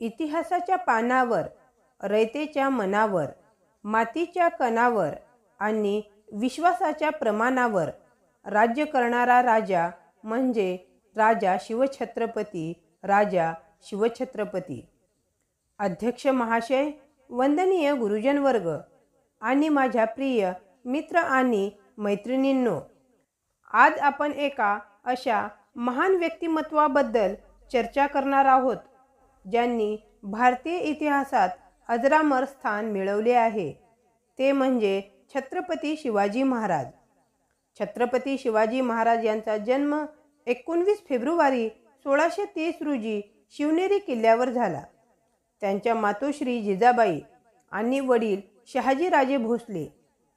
इतिहासाच्या पानावर रयतेच्या मनावर मातीच्या कणावर आणि विश्वासाच्या प्रमाणावर राज्य करणारा राजा म्हणजे राजा शिवछत्रपती राजा शिवछत्रपती. अध्यक्ष महाशय वंदनीय गुरुजनवर्ग आणि माझ्या प्रिय मित्र आणि मैत्रिणींनो आज आपण एका अशा महान व्यक्तिमत्वाबद्दल चर्चा करणार आहोत. ज्यांनी भारतीय इतिहासात अजरामर स्थान मिळवले आहे. ते म्हणजे छत्रपती शिवाजी महाराज. छत्रपती शिवाजी महाराज यांचा जन्म एकोणवीस फेब्रुवारी सोळाशे तीस रोजी शिवनेरी किल्ल्यावर झाला. त्यांच्या मातोश्री जिजाबाई आणि वडील शहाजीराजे भोसले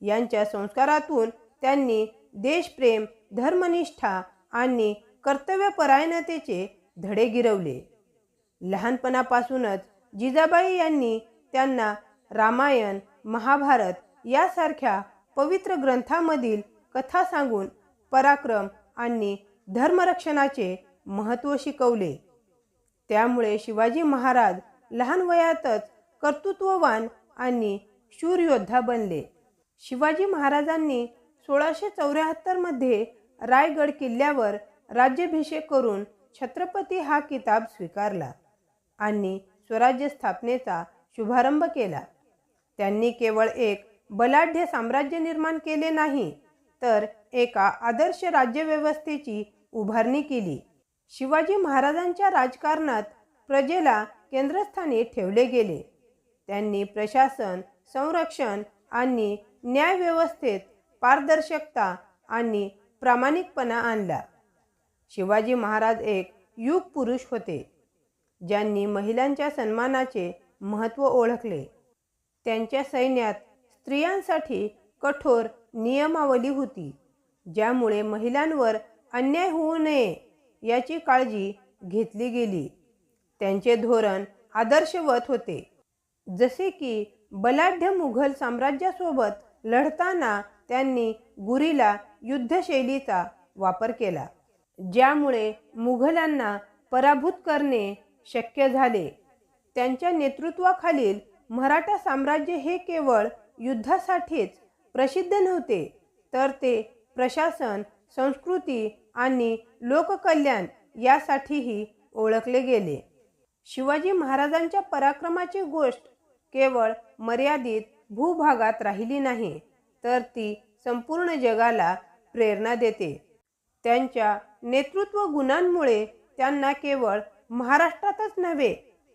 यांच्या संस्कारातून त्यांनी देशप्रेम धर्मनिष्ठा आणि कर्तव्यपरायणतेचे धडे गिरवले. लहानपणापासूनच जिजाबाई यांनी त्यांना रामायण महाभारत यासारख्या पवित्र ग्रंथामधील कथा सांगून पराक्रम आणि धर्मरक्षणाचे महत्त्व शिकवले. त्यामुळे शिवाजी महाराज लहान वयातच कर्तृत्ववान आणि शूरयोद्धा बनले. शिवाजी महाराजांनी सोळाशे चौऱ्याहत्तरमध्ये रायगड किल्ल्यावर राज्याभिषेक करून छत्रपती हा किताब स्वीकारला. आणि स्वराज्य स्थापनेचा शुभारंभ केला. त्यांनी केवळ एक बलाढ्य साम्राज्य निर्माण केले नाही तर एका आदर्श राज्यव्यवस्थेची उभारणी केली. शिवाजी महाराजांच्या राजकारणात प्रजेला केंद्रस्थानी ठेवले गेले. त्यांनी प्रशासन संरक्षण आणि न्यायव्यवस्थेत पारदर्शकता आणि प्रामाणिकपणा आणला. शिवाजी महाराज एक युग पुरुष होते. ज्यांनी महिलांच्या सन्मानाचे महत्त्व ओळखले. त्यांच्या सैन्यात स्त्रियांसाठी कठोर नियमावली होती ज्यामुळे महिलांवर अन्याय होऊ नये याची काळजी घेतली गेली. त्यांचे धोरण आदर्शवत होते. जसे की बलाढ्य मुघल साम्राज्यासोबत लढताना त्यांनी गुरीला युद्धशैलीचा वापर केला ज्यामुळे मुघलांना पराभूत करणे शक्य झाले. त्यांच्या नेतृत्वाखालील मराठा साम्राज्य हे केवळ युद्धासाठीच प्रसिद्ध नव्हते तर ते प्रशासन संस्कृती आणि लोककल्याण यासाठीही ओळखले गेले. शिवाजी महाराजांच्या पराक्रमाची गोष्ट केवळ मर्यादित भूभागात राहिली नाही तर ती संपूर्ण जगाला प्रेरणा देते. त्यांच्या नेतृत्व गुणांमुळे त्यांना केवळ महाराष्ट्रातच नव्हे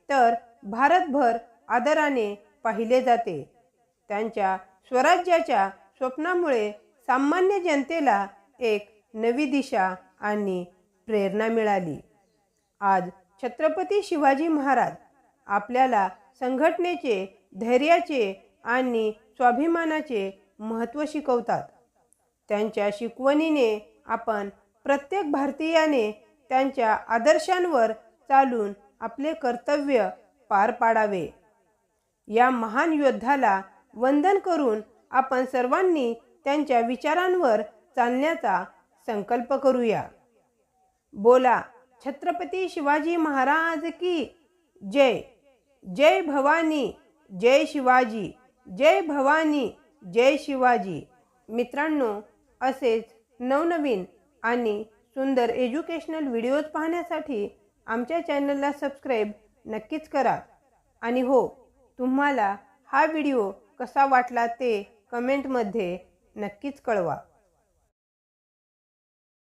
तर भारतभर आदराने पाहिले जाते. त्यांच्या स्वराज्याच्या स्वप्नामुळे सामान्य जनतेला एक नवी दिशा आणि प्रेरणा मिळाली. आज छत्रपती शिवाजी महाराज आपल्याला संघटनेचे धैर्याचे आणि स्वाभिमानाचे महत्त्व शिकवतात. त्यांच्या शिकवणीने आपण प्रत्येक भारतीयाने त्यांच्या आदर्शांवर चालून आपले कर्तव्य पार पाडावे. या महान योद्धाला वंदन करून आपण सर्वांनी त्यांच्या विचारांवर चालण्याचा संकल्प करूया. बोला छत्रपती शिवाजी महाराज की जय. जय भवानी जय शिवाजी जय भवानी जय शिवाजी. मित्रांनो असेच नवनवीन आणि सुंदर एज्युकेशनल व्हिडिओज पाहण्यासाठी आमच्या चॅनलला सबस्क्राईब नक्कीच करा. आणि हो तुम्हाला हा व्हिडिओ कसा वाटला ते कमेंटमध्ये नक्कीच कळवा.